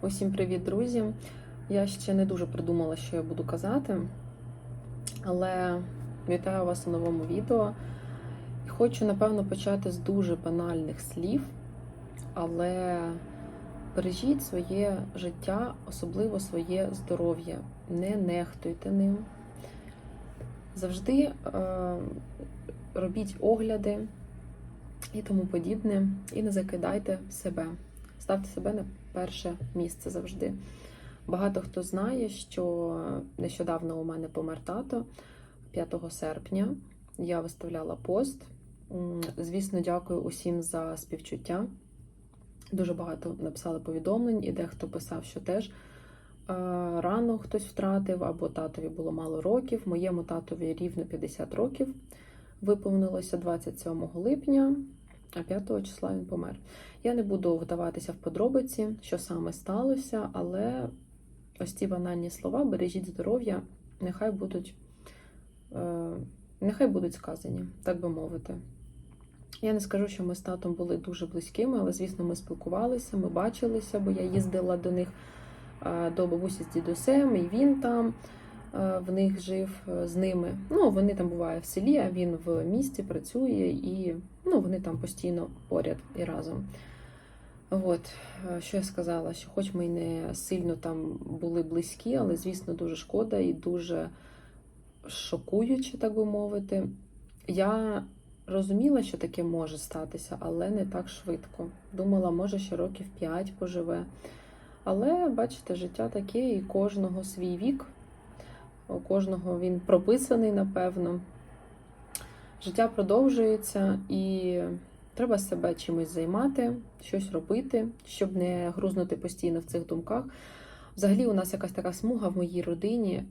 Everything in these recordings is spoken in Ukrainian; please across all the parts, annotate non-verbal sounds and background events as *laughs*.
Усім привіт, друзі! Я ще не дуже придумала, що я буду казати, але вітаю вас у новому відео. І хочу, напевно, почати з дуже банальних слів, але бережіть своє життя, особливо своє здоров'я. Не нехтуйте ним. Завжди е, робіть огляди і тому подібне, і не закидайте себе. Ставте себе на перше місце завжди. Багато хто знає, що нещодавно у мене помер тато 5 серпня. Я виставляла пост. Звісно, дякую усім за співчуття. Дуже багато написали повідомлень, і дехто писав, що теж рано хтось втратив, або татові було мало років. Моєму татові рівно 50 років. Виповнилося 27 липня, а 5 числа він помер. Я не буду вдаватися в подробиці, що саме сталося, але ось ці банальні слова бережіть здоров'я, нехай будуть, е, нехай будуть сказані, так би мовити. Я не скажу, що ми з татом були дуже близькими, але, звісно, ми спілкувалися, ми бачилися, бо я їздила до них е, до бабусі з дідусем, і він там в них жив е, з ними. Ну, вони там буває в селі, а він в місті працює, і ну, вони там постійно поряд і разом. От, е, що я сказала, що хоч ми й не сильно там були близькі, але, звісно, дуже шкода і дуже шокуюче, так би мовити. Я розуміла, що таке може статися, але не так швидко. Думала, може, ще років 5 поживе. Але, бачите, життя таке, і кожного свій вік, у кожного він прописаний, напевно. Життя продовжується і треба себе чимось займати, щось робити, щоб не грузнути постійно в цих думках. Взагалі, у нас якась така смуга в моїй родині е,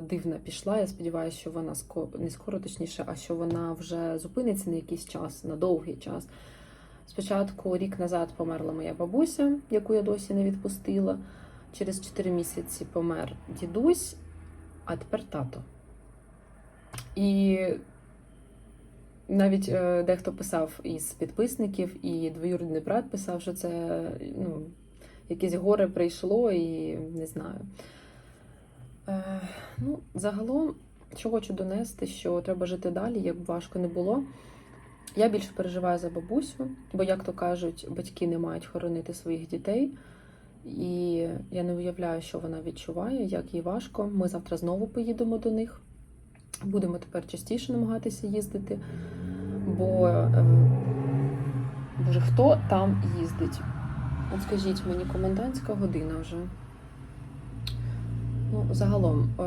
дивна пішла. Я сподіваюся, що вона скоро, не скоро точніше, а що вона вже зупиниться на якийсь час, на довгий час. Спочатку рік назад померла моя бабуся, яку я досі не відпустила. Через 4 місяці помер дідусь, а тепер тато. І навіть е, дехто писав із підписників, і двоюрідний брат писав, що це ну, якесь горе прийшло, і не знаю. Е, ну, загалом, що хочу донести, що треба жити далі, як б важко не було. Я більше переживаю за бабусю, бо, як то кажуть, батьки не мають хоронити своїх дітей. І я не уявляю, що вона відчуває, як їй важко. Ми завтра знову поїдемо до них. Будемо тепер частіше намагатися їздити. Бо е, хто там їздить? От скажіть мені, комендантська година вже. Ну, загалом, е,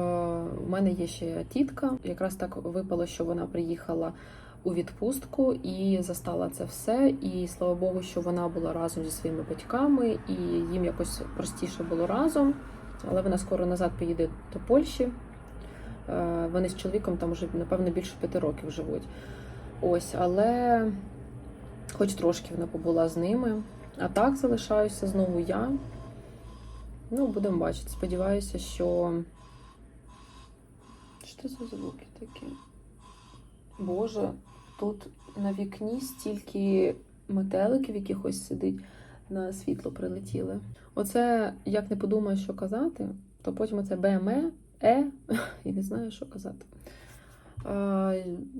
у мене є ще тітка. Якраз так випало, що вона приїхала у відпустку і застала це все. І слава Богу, що вона була разом зі своїми батьками, і їм якось простіше було разом. Але вона скоро назад поїде до Польщі. Е, Вони з чоловіком там вже, напевно, більше п'яти років живуть. Ось, але хоч трошки вона побула з ними. А так залишаюся знову я. Ну, будемо бачити. Сподіваюся, що. Що це за звуки такі? Боже, тут на вікні стільки метеликів якихось сидить, на світло прилетіли. Оце, як не подумаєш, що казати, то потім оце БМЕ, Е, *laughs* і не знаю, що казати.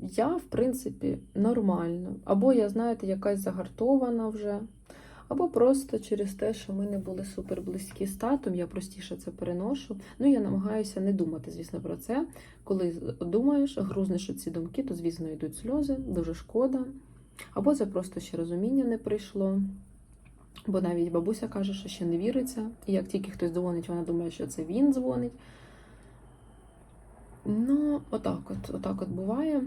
Я, в принципі, нормально. Або я, знаєте, якась загартована вже, або просто через те, що ми не були супер близькі з татом, я простіше це переношу. Ну, я намагаюся не думати, звісно, про це. Коли думаєш, грузнеш у ці думки, то, звісно, йдуть сльози, дуже шкода. Або це просто ще розуміння не прийшло. Бо навіть бабуся каже, що ще не віриться. І як тільки хтось дзвонить, вона думає, що це він дзвонить. Ну, отак от, отак от буває.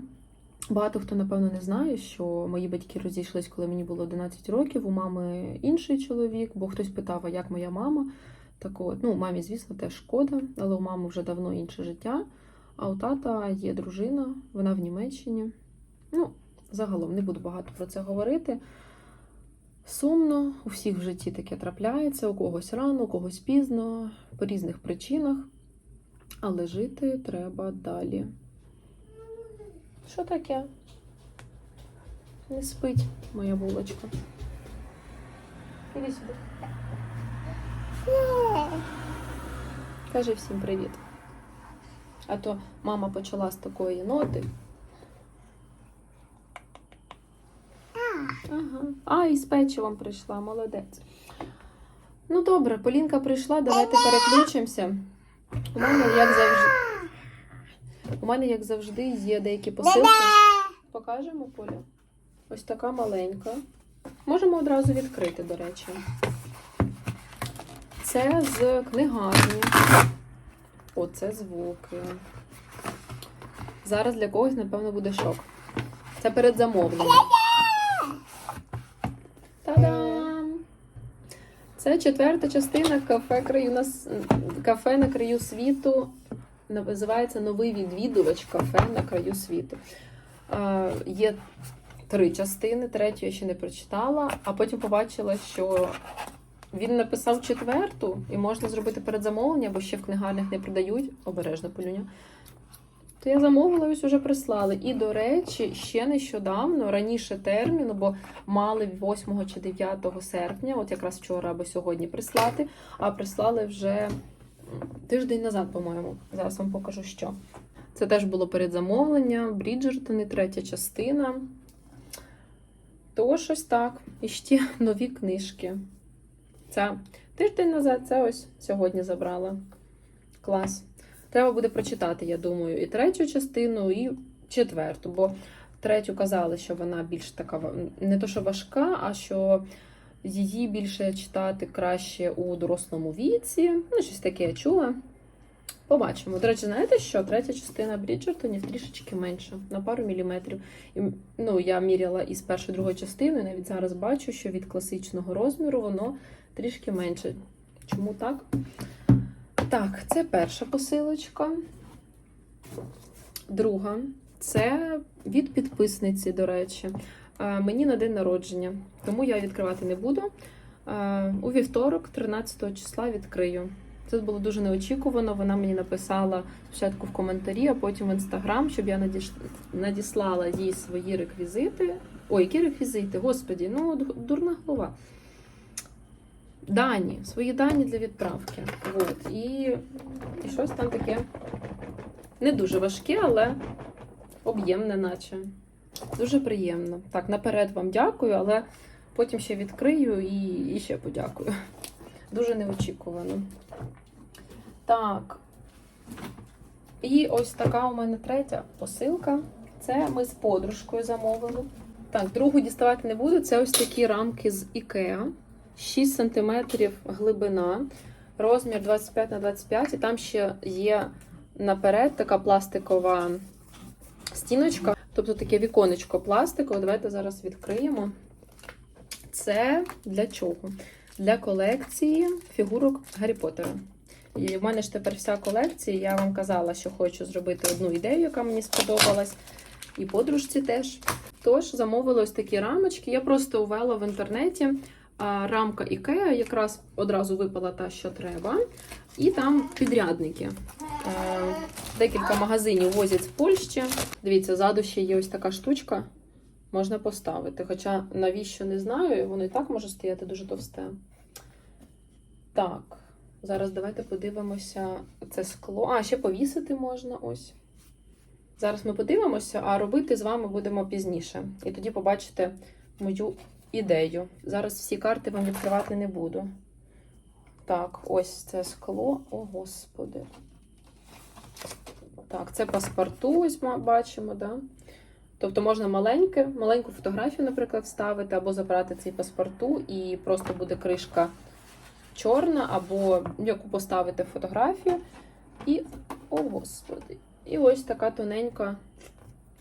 Багато хто, напевно, не знає, що мої батьки розійшлись, коли мені було 11 років. У мами інший чоловік, бо хтось питав, а як моя мама. Так от, ну, мамі, звісно, теж шкода, але у мами вже давно інше життя. А у тата є дружина, вона в Німеччині. Ну, загалом не буду багато про це говорити. Сумно, у всіх в житті таке трапляється, у когось рано, у когось пізно, по різних причинах. Але жити треба далі. Що таке? Не спить моя булочка. Іди сюди. Скажи всім привіт. А то мама почала з такої ноти. Ага. А, і з печивом прийшла, молодець. Ну добре, Полінка прийшла, давайте переключимося. У мене, як завжди, у мене, як завжди, є деякі посилки. Покажемо, Поля. Ось така маленька. Можемо одразу відкрити, до речі. Це з книгарні. Оце звуки. Зараз для когось, напевно, буде шок. Це перед замовленням. Та-дам! Це четверта частина кафе, краю на... кафе на краю світу. Називається Новий відвідувач кафе на краю світу. Є три частини, третю я ще не прочитала, а потім побачила, що він написав четверту, і можна зробити передзамовлення, бо ще в книгарнях не продають. Обережно полюня. То я замовила, ось уже прислали. І, до речі, ще нещодавно, раніше терміну, бо мали 8 чи 9 серпня, от якраз вчора або сьогодні прислати, а прислали вже тиждень назад, по-моєму. Зараз вам покажу, що. Це теж було передзамовлення, Бріджертони, третя частина. То щось так. І ще *laughs* нові книжки. Це тиждень назад, це ось сьогодні забрала. Клас. Треба буде прочитати, я думаю, і третю частину, і четверту, бо третю казали, що вона більш така не то, що важка, а що її більше читати краще у дорослому віці. Ну, щось таке я чула. Побачимо. До речі, знаєте що? Третя частина Бріджертонів трішечки менша, на пару міліметрів. І, ну, я міряла із першою другою частиною, навіть зараз бачу, що від класичного розміру воно трішки менше. Чому так? Так, це перша посилочка. Друга це від підписниці, до речі. Е, Мені на день народження, тому я відкривати не буду. Е, У вівторок, 13 числа, відкрию. Це було дуже неочікувано. Вона мені написала спочатку в коментарі, а потім в інстаграм, щоб я надіслала їй свої реквізити. Ой, які реквізити? Господі, ну дурна голова. Дані, свої дані для відправки. От. І, і щось там таке не дуже важке, але об'ємне, наче. Дуже приємно. Так, наперед вам дякую, але потім ще відкрию і, і ще подякую. Дуже неочікувано. Так. І ось така у мене третя посилка. Це ми з подружкою замовили. Так, другу діставати не буду. Це ось такі рамки з IKEA. 6 см глибина, розмір 25 на 25 і там ще є наперед така пластикова стіночка, тобто таке віконечко пластикове. Давайте зараз відкриємо. Це для чого? Для колекції фігурок Гаррі Поттера. І в мене ж тепер вся колекція. Я вам казала, що хочу зробити одну ідею, яка мені сподобалась. І подружці теж. Тож замовила ось такі рамочки. Я просто ввела в інтернеті а, рамка IKEA, якраз одразу випала та, що треба. І там підрядники. Декілька магазинів возять з Польщі. Дивіться, ззаду ще є ось така штучка. Можна поставити. Хоча навіщо не знаю, воно і так може стояти дуже товсте. Так, зараз давайте подивимося це скло. А, ще повісити можна ось. Зараз ми подивимося, а робити з вами будемо пізніше. І тоді побачите мою ідею. Зараз всі карти вам відкривати не буду. Так, ось це скло. О, господи. Так, це паспорту, ось ми бачимо, да? Тобто можна маленьке, маленьку фотографію, наприклад, вставити, або забрати цей паспорту, і просто буде кришка чорна, або яку поставити фотографію. І, о, господи, і ось така тоненька,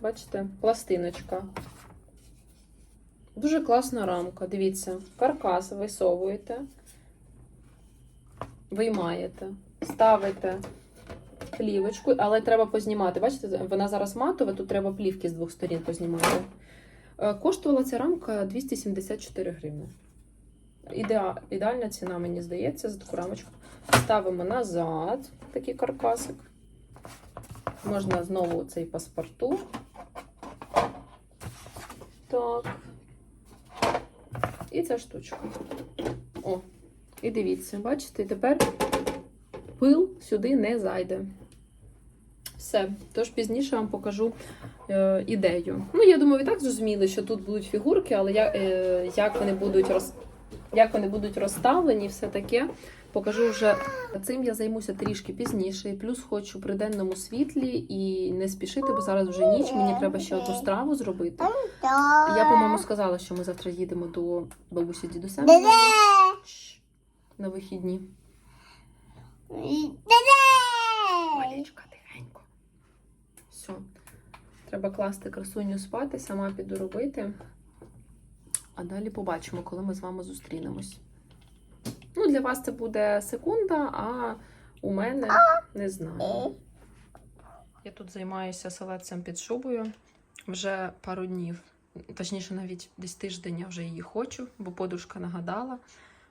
бачите, пластиночка. Дуже класна рамка. Дивіться, каркас висовуєте, виймаєте, ставите плівочку, але треба познімати. Бачите, вона зараз матова, тут треба плівки з двох сторін познімати. Е, Коштувала ця рамка 274 гривні. Ідеа, ідеальна ціна, мені здається, за таку рамочку. Ставимо назад такий каркасик. Можна знову цей паспорту. Так. І ця штучка. О, і дивіться, бачите, тепер пил сюди не зайде. Все, тож пізніше вам покажу е, ідею. Ну, я думаю, ви так зрозуміли, що тут будуть фігурки, але я, е, як, вони будуть роз, як вони будуть розставлені, все таке. Покажу вже цим я займуся трішки пізніше. Плюс хочу при денному світлі і не спішити, бо зараз вже ніч. Мені треба ще одну страву зробити. Я, по-моєму, сказала, що ми завтра їдемо до бабусі дідуся на вихідні. Тихенько. Все. Треба класти красуню спати, сама піду робити. А далі побачимо, коли ми з вами зустрінемось. Ну, для вас це буде секунда, а у мене не знаю. Я тут займаюся селедцем під шубою вже пару днів. Точніше, навіть десь тиждень я вже її хочу, бо подружка нагадала.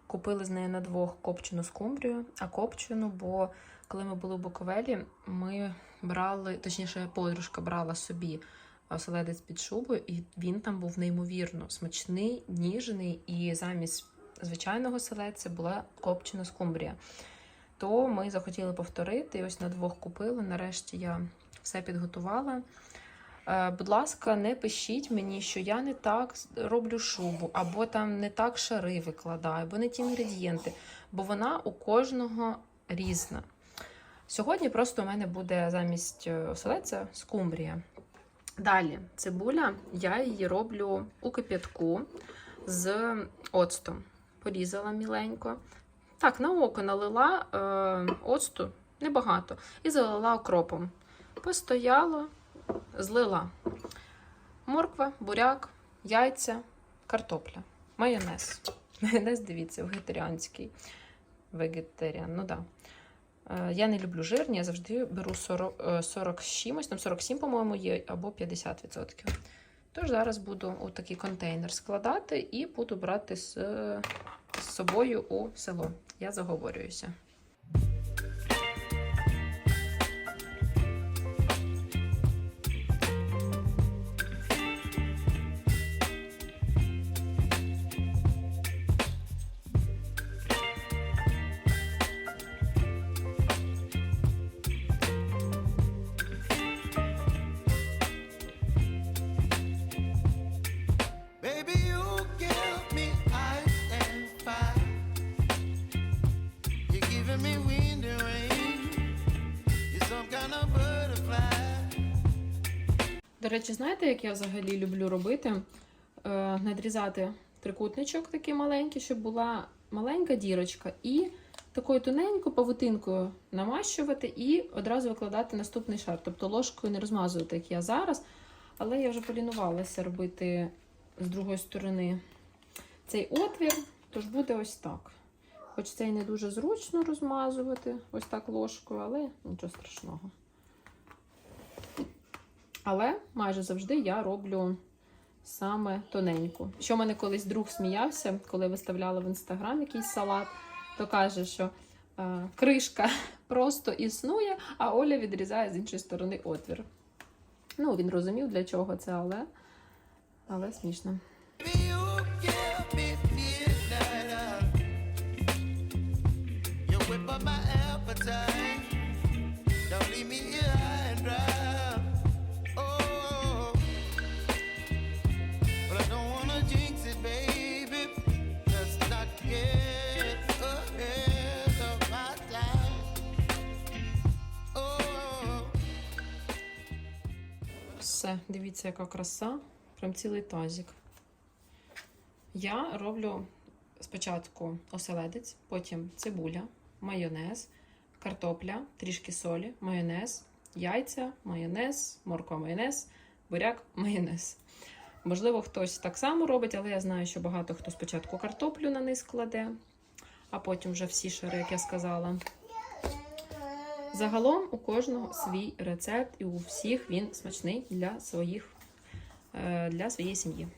Купили з нею на двох копчену скумбрію, а копчену, бо коли ми були в Буковелі, ми брали, точніше, подружка брала собі оселедець під шубою, і він там був неймовірно смачний, ніжний, і замість звичайного селедця була копчена скумбрія. То ми захотіли повторити, і ось на двох купили. Нарешті я все підготувала. Е, Будь ласка, не пишіть мені, що я не так роблю шубу, або там не так шари викладаю, або не ті інгредієнти, бо вона у кожного різна. Сьогодні просто у мене буде замість е, оселедця скумбрія. Далі, цибуля, я її роблю у кип'ятку з оцтом. Порізала міленько. Так, на око налила е, оцту небагато і залила окропом. Постояло, злила. Морква, буряк, яйця, картопля, майонез. *laughs* Майонез, дивіться, вегетаріанський. Вегетаріан, ну так. Да. Е, Я не люблю жирні, я завжди беру 40, е, 40 з чимось, там 47, по-моєму, є, або 50%. Тож зараз буду у такий контейнер складати і буду брати з, з собою у село. Я заговорююся. Речі, знаєте, як я взагалі люблю робити? Е, надрізати трикутничок такий маленький, щоб була маленька дірочка, і такою тоненькою павутинкою намащувати і одразу викладати наступний шар. Тобто ложкою не розмазувати, як я зараз. Але я вже полінувалася робити з другої сторони цей отвір, тож буде ось так. Хоч це і не дуже зручно розмазувати ось так ложкою, але нічого страшного. Але майже завжди я роблю саме тоненьку. Що мене колись друг сміявся, коли виставляла в інстаграм якийсь салат, то каже, що е, кришка *laughs* просто існує, а Оля відрізає з іншої сторони отвір. Ну, він розумів, для чого це, але, але смішно. Все, дивіться, яка краса. Прям цілий тазик. Я роблю спочатку оселедець, потім цибуля, майонез, картопля, трішки солі, майонез, яйця, майонез, морква майонез, буряк, майонез. Можливо, хтось так само робить, але я знаю, що багато хто спочатку картоплю на низ кладе, а потім вже всі шари, як я сказала. Загалом у кожного свій рецепт, і у всіх він смачний для своїх е, для своєї сім'ї.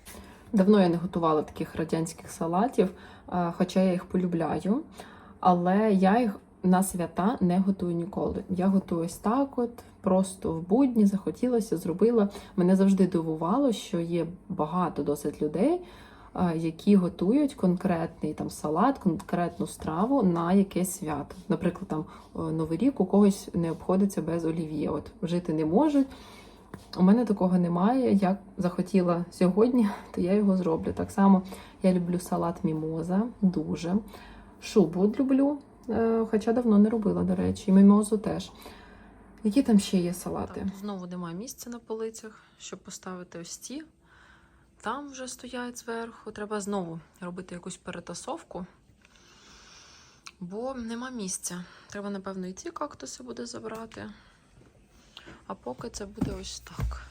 Давно я не готувала таких радянських салатів, е, хоча я їх полюбляю. Але я їх на свята не готую ніколи. Я готую ось так, от просто в будні захотілося, зробила. Мене завжди дивувало, що є багато досить людей, які готують конкретний там салат, конкретну страву на якесь свято. Наприклад, там е, Новий рік у когось не обходиться без олів'є. От жити не можуть. У мене такого немає. Я захотіла сьогодні, *laughs* то я його зроблю. Так само я люблю салат мімоза, дуже. Шубу люблю, е, хоча давно не робила, до речі, і мімозу теж. Які там ще є салати? Так, знову немає місця на полицях, щоб поставити ось ці. Там вже стоять зверху. Треба знову робити якусь перетасовку, бо нема місця. Треба, напевно, і ці кактуси буде забрати. А поки це буде ось так.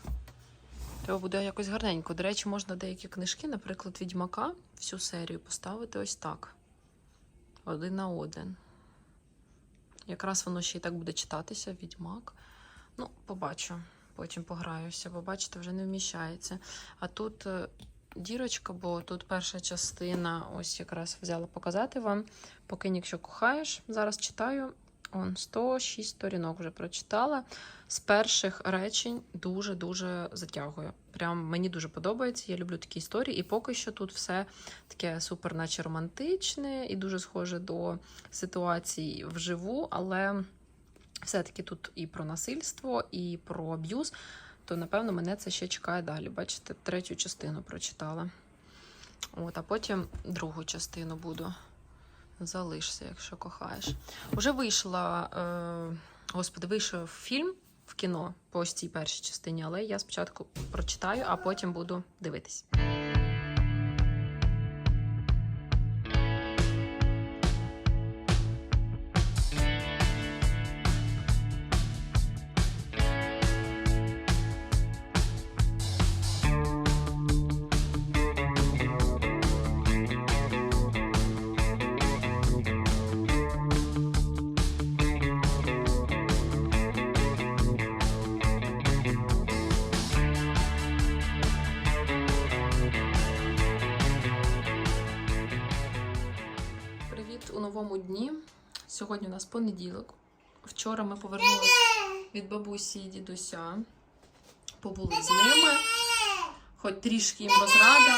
Треба буде якось гарненько. До речі, можна деякі книжки, наприклад, Відьмака, всю серію поставити ось так. Один на один. Якраз воно ще й так буде читатися, відьмак. Ну, побачу. Потім пограюся, бо бачите, вже не вміщається. А тут е, дірочка, бо тут перша частина, ось якраз взяла показати вам. Покинь, якщо кохаєш. Зараз читаю. Он 106 сторінок вже прочитала. З перших речень дуже-дуже затягую. Прям мені дуже подобається. Я люблю такі історії. І поки що тут все таке супер, наче романтичне і дуже схоже до ситуацій вживу, але все-таки тут і про насильство, і про аб'юз. То, напевно, мене це ще чекає далі. Бачите, третю частину прочитала. От, а потім другу частину буду. Залишся, якщо кохаєш. Уже вийшла, е, господи, вийшов фільм в кіно по цій першій частині, але я спочатку прочитаю, а потім буду дивитись. Привіт новому дні. Сьогодні у нас понеділок. Вчора ми повернулися від бабусі і дідуся. Побули з ними. Хоч трішки їм розрада.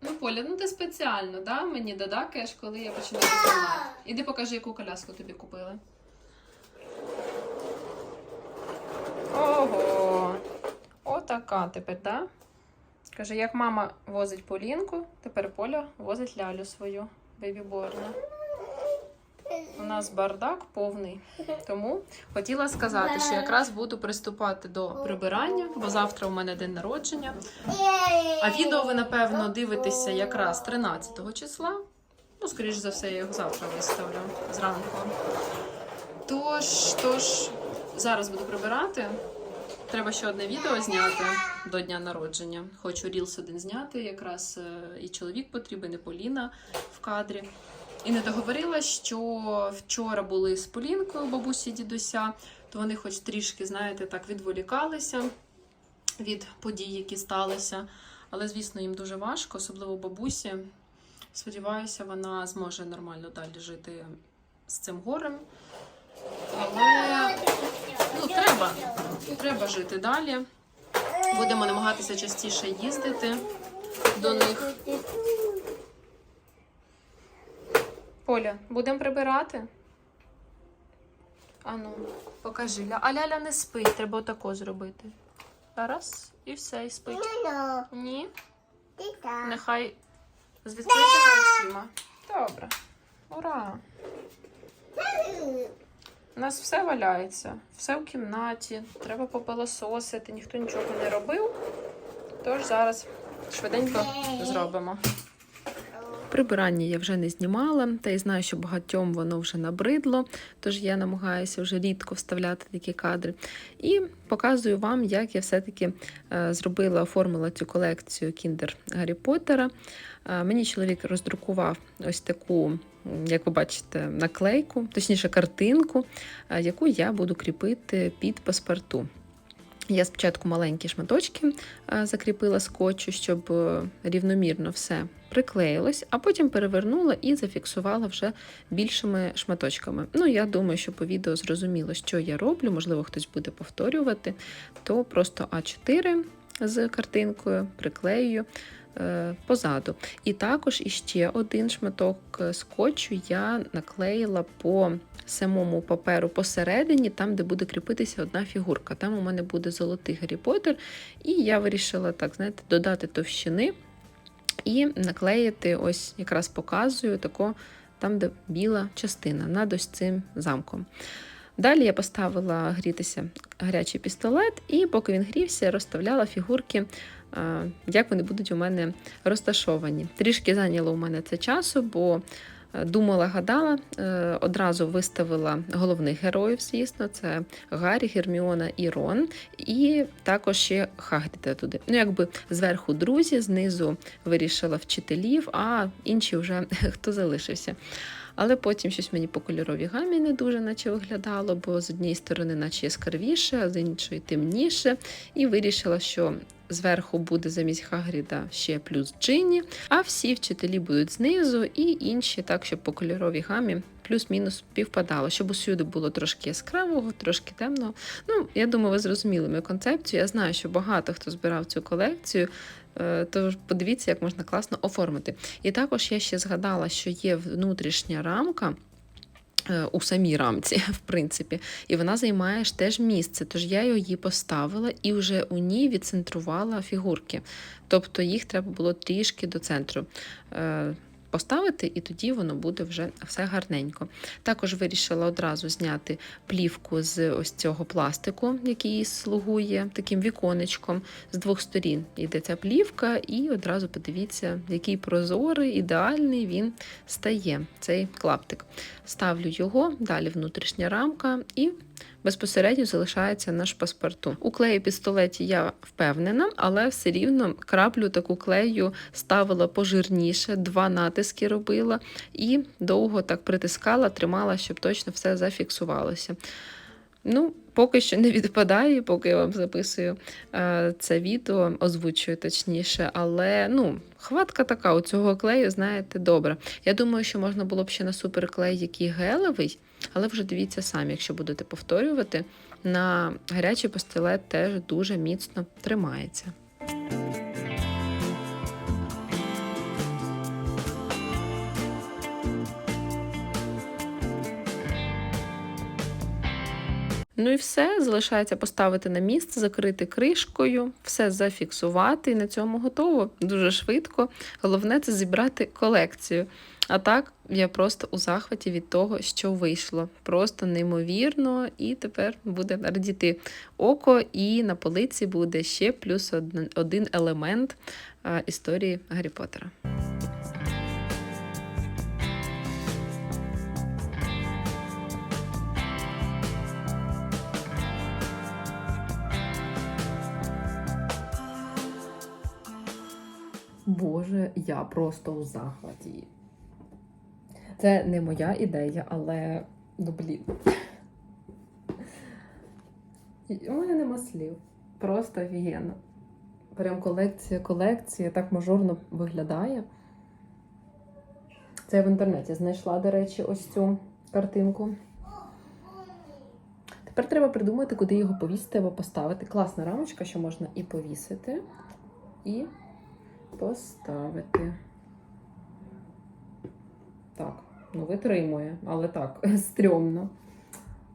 Ну, Поля, ну ти спеціально, да? Мені додакаєш, коли я починаю знімати. Іди покажи, яку коляску тобі купили. Ого! Отака тепер, так? Да? Каже, як мама возить Полінку, тепер Поля возить лялю свою бейбіборну. У нас бардак повний. Тому хотіла сказати, що якраз буду приступати до прибирання, бо завтра у мене день народження. А відео ви, напевно, дивитеся якраз 13 числа. Ну, скоріш за все, я його завтра виставлю зранку. Тож, тож, зараз буду прибирати. Треба ще одне відео зняти до дня народження. Хочу рілс один зняти. Якраз е, і чоловік потрібен, і Поліна в кадрі. І не договорила, що вчора були з Полінкою бабусі дідуся, то вони хоч трішки, знаєте, так відволікалися від подій, які сталися. Але, звісно, їм дуже важко, особливо бабусі. Сподіваюся, вона зможе нормально далі жити з цим горем. Але ну, треба, треба жити далі. Будемо намагатися частіше їздити до них. Поля, будемо прибирати? Ану, покажи. А Ляля не спить, треба отако зробити. Раз, і все, і спить. Ні? Нехай з відкритими очима. Добре. Ура! У нас все валяється, все в кімнаті, треба попилососити, ніхто нічого не робив. Тож зараз швиденько зробимо. Прибирання я вже не знімала, та й знаю, що багатьом воно вже набридло, тож я намагаюся вже рідко вставляти такі кадри. І показую вам, як я все-таки е, зробила, оформила цю колекцію Кіндер Гаррі Поттера. Мені чоловік роздрукував ось таку, як ви бачите, наклейку, точніше картинку, е, яку я буду кріпити під паспорту. Я спочатку маленькі шматочки е, закріпила скотчу, щоб е, рівномірно все приклеїлось, а потім перевернула і зафіксувала вже більшими шматочками. Ну, я думаю, що по відео зрозуміло, що я роблю, можливо, хтось буде повторювати, то просто А4 з картинкою приклею е, позаду. І також іще один шматок скотчу я наклеїла по самому паперу посередині, там, де буде кріпитися одна фігурка. Там у мене буде золотий Гаррі Поттер, і я вирішила так, знаєте, додати товщини і наклеїти, ось якраз показую тако, там, де біла частина над ось цим замком. Далі я поставила грітися гарячий пістолет, і поки він грівся, розставляла фігурки, як вони будуть у мене розташовані. Трішки зайняло у мене це часу, бо думала, гадала, е, одразу виставила головних героїв, звісно, це Гаррі, Герміона і Рон, і також ще Хагріда туди. Ну, якби зверху друзі, знизу вирішила вчителів, а інші вже *laughs* хто залишився. Але потім щось мені по кольоровій гамі не дуже наче виглядало, бо з однієї сторони, наче яскравіше, а з іншої темніше. І вирішила, що зверху буде замість Хагріда ще плюс Джинні, а всі вчителі будуть знизу, і інші так, щоб по кольоровій гамі плюс-мінус півпадало, щоб усюди було трошки яскравого, трошки темного. Ну, я думаю, ви зрозуміли мою концепцію. Я знаю, що багато хто збирав цю колекцію. е, Тож подивіться, як можна класно оформити. І також я ще згадала, що є внутрішня рамка. Е, У самій рамці, *laughs* в принципі, і вона займає ж теж місце. Тож я її поставила і вже у ній відцентрувала фігурки. Тобто їх треба було трішки до центру е, поставити, і тоді воно буде вже все гарненько. Також вирішила одразу зняти плівку з ось цього пластику, який слугує таким віконечком з двох сторін. Йде ця плівка, і одразу подивіться, який прозорий, ідеальний він стає, цей клаптик. Ставлю його, далі внутрішня рамка і. Безпосередньо залишається наш паспорту. У клеї пістолеті я впевнена, але все рівно краплю таку клею ставила пожирніше, два натиски робила і довго так притискала, тримала, щоб точно все зафіксувалося. Ну, поки що не відпадає, поки я вам записую е, це відео, озвучую точніше, але ну, хватка така у цього клею, знаєте, добра. Я думаю, що можна було б ще на суперклей, який гелевий, але вже дивіться самі, якщо будете повторювати, на гарячий пастилет теж дуже міцно тримається. Ну і все, залишається поставити на місце, закрити кришкою, все зафіксувати, і на цьому готово дуже швидко. Головне це зібрати колекцію. А так, я просто у захваті від того, що вийшло. Просто неймовірно, і тепер буде радіти око, і на полиці буде ще плюс один, елемент історії Гаррі Поттера. Боже, я просто у захваті. Це не моя ідея, але ну блін. У мене нема слів. Просто офігенно. Прям колекція, колекція, так мажорно виглядає. Це я в інтернеті знайшла, до речі, ось цю картинку. Тепер треба придумати, куди його повісити або поставити. Класна рамочка, що можна і повісити, і поставити. Так, ну витримує, але так, *laughs* стрьомно.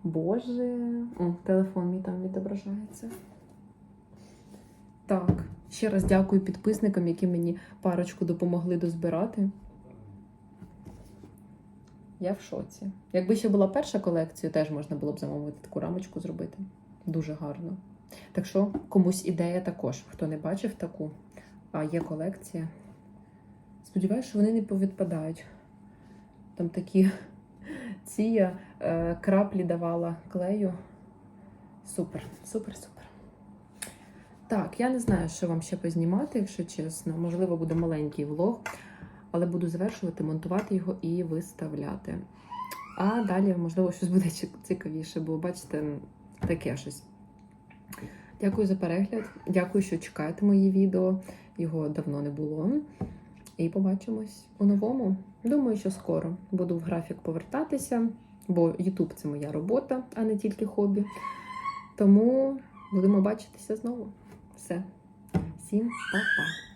Боже, О, телефон мій там відображається. Так, ще раз дякую підписникам, які мені парочку допомогли дозбирати. Я в шоці. Якби ще була перша колекція, теж можна було б замовити таку рамочку зробити. Дуже гарно. Так що комусь ідея також, хто не бачив таку, а є колекція. Сподіваюся, що вони не повідпадають. Там такі *laughs* ці е, краплі давала клею. Супер, супер, супер. Так, я не знаю, що вам ще познімати, якщо чесно. Можливо, буде маленький влог, але буду завершувати, монтувати його і виставляти. А далі, можливо, щось буде цікавіше, бо бачите, таке щось. Дякую за перегляд. Дякую, що чекаєте мої відео. Його давно не було. І побачимось у новому. Думаю, що скоро буду в графік повертатися, бо Ютуб це моя робота, а не тільки хобі. Тому будемо бачитися знову. Все. Всім па-па!